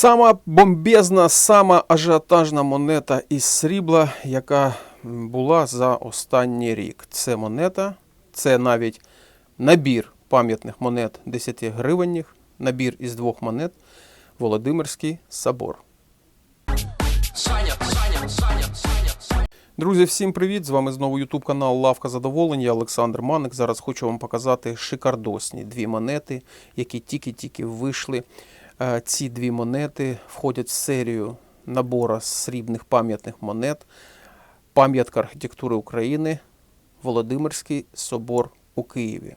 Сама бомбезна, сама ажіотажна монета із срібла, яка була за останній рік. Це монета, це навіть набір пам'ятних монет 10 гривенних, набір із двох монет Володимирський собор. Друзі, всім привіт! З вами знову YouTube канал Лавка Задоволень. Я Олександр Маник. Зараз хочу вам показати шикардосні дві монети, які тільки-тільки вийшли. Е, Ці дві монети входять в серію набора срібних пам'ятних монет. Пам'ятка архітектури України, Володимирський собор у Києві.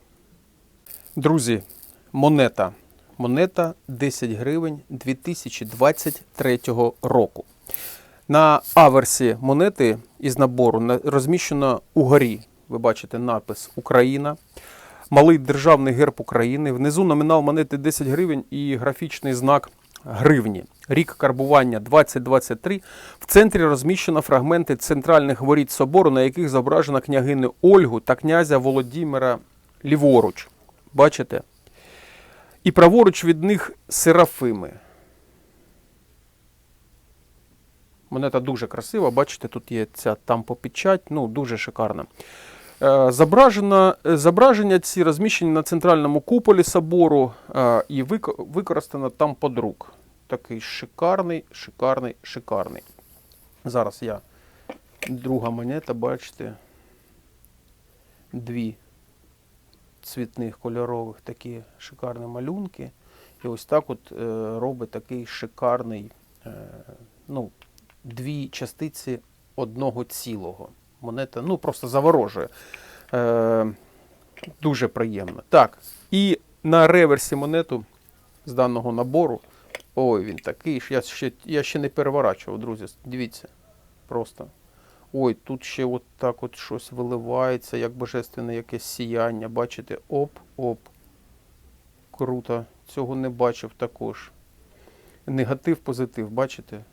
Друзі, монета. Монета 10 гривень 2023 року. На аверсі монети із набору на- розміщено угорі. Ви бачите напис Україна, малий державний герб України. Внизу номінал монети 10 гривень і графічний знак гривні. Рік карбування 2023. В центрі розміщено фрагменти центральних воріт собору, на яких зображено княгиню Ольгу та князя Володимира ліворуч. Бачите? І праворуч від них серафими. Монета дуже красива. Бачите, тут є ця тампопечать, ну дуже шикарна. Е, Зображено, е, зображення ці розміщені на центральному куполі собору е, і використано там подрук. Такий шикарний, шикарний, шикарний. Зараз я друга монета, бачите, дві цвітних кольорових такі шикарні малюнки. І ось так от робить такий шикарний, ну, дві частиці одного цілого. Монета ну, просто заворожує. Е, дуже приємно. Так, і на реверсі монету з даного набору. Ой, він такий. Я ще, я ще не переворачував, друзі. Дивіться. Просто. Ой, тут ще от так от щось виливається, як божественне якесь сіяння. Бачите? Оп-оп. Круто. Цього не бачив також. Негатив, позитив, бачите?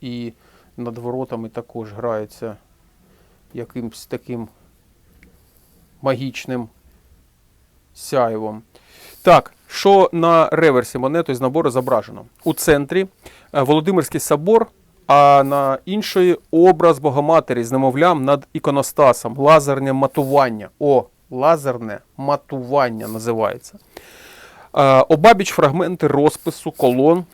І над воротами також грається якимсь таким магічним сяйвом. Так, що на реверсі монети з набору зображено? У центрі е, Володимирський собор, а на іншої образ Богоматері з немовлям над іконостасом. Лазерне матування. О, лазерне матування називається. Е, Обабіч фрагменти розпису колон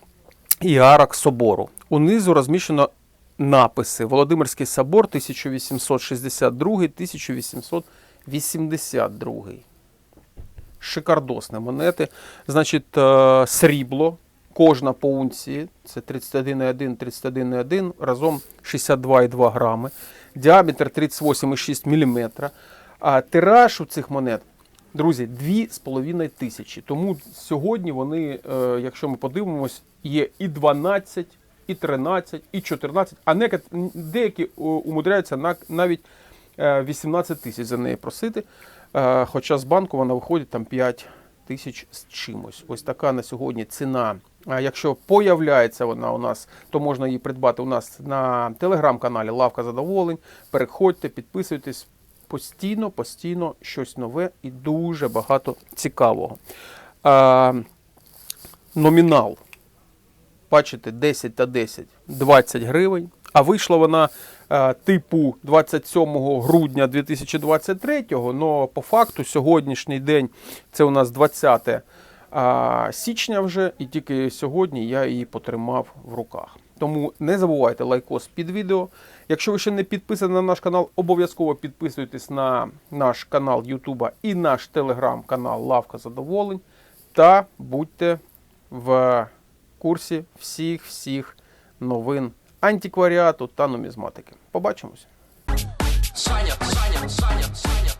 і арок собору. Унизу розміщено написи Володимирський собор 1862-1882. Шикардосні монети. Значить, е, срібло, кожна по унції, це 31,1, 31,1, разом 62,2 грами. Діаметр 38,6 мм. А тираж у цих монет, друзі, 2,5 тисячі. Тому сьогодні вони, е, якщо ми подивимось, є і 12, і 13, і 14, а нека- деякі е, умудряються навіть е, 18 тисяч за неї просити. Е, Хоча з банку вона виходить там 5 тисяч з чимось. Ось така на сьогодні ціна. Якщо появляється вона у нас, то можна її придбати у нас на телеграм-каналі Лавка Задоволень. Переходьте, підписуйтесь. Постійно, постійно щось нове і дуже багато цікавого. Е, номінал бачите, 10 та 10 20 гривень. А вийшла вона е, типу 27 грудня 2023-го, але по факту сьогоднішній день це у нас 20 а, січня вже, і тільки сьогодні я її потримав в руках. Тому не забувайте лайкос під відео. Якщо ви ще не підписані на наш канал, обов'язково підписуйтесь на наш канал Ютуба і наш телеграм-канал Лавка Задоволень. Та будьте в курсі всіх всіх новин антикваріату та нумізматики. Побачимось. Саня, Саня, Саня, Саня.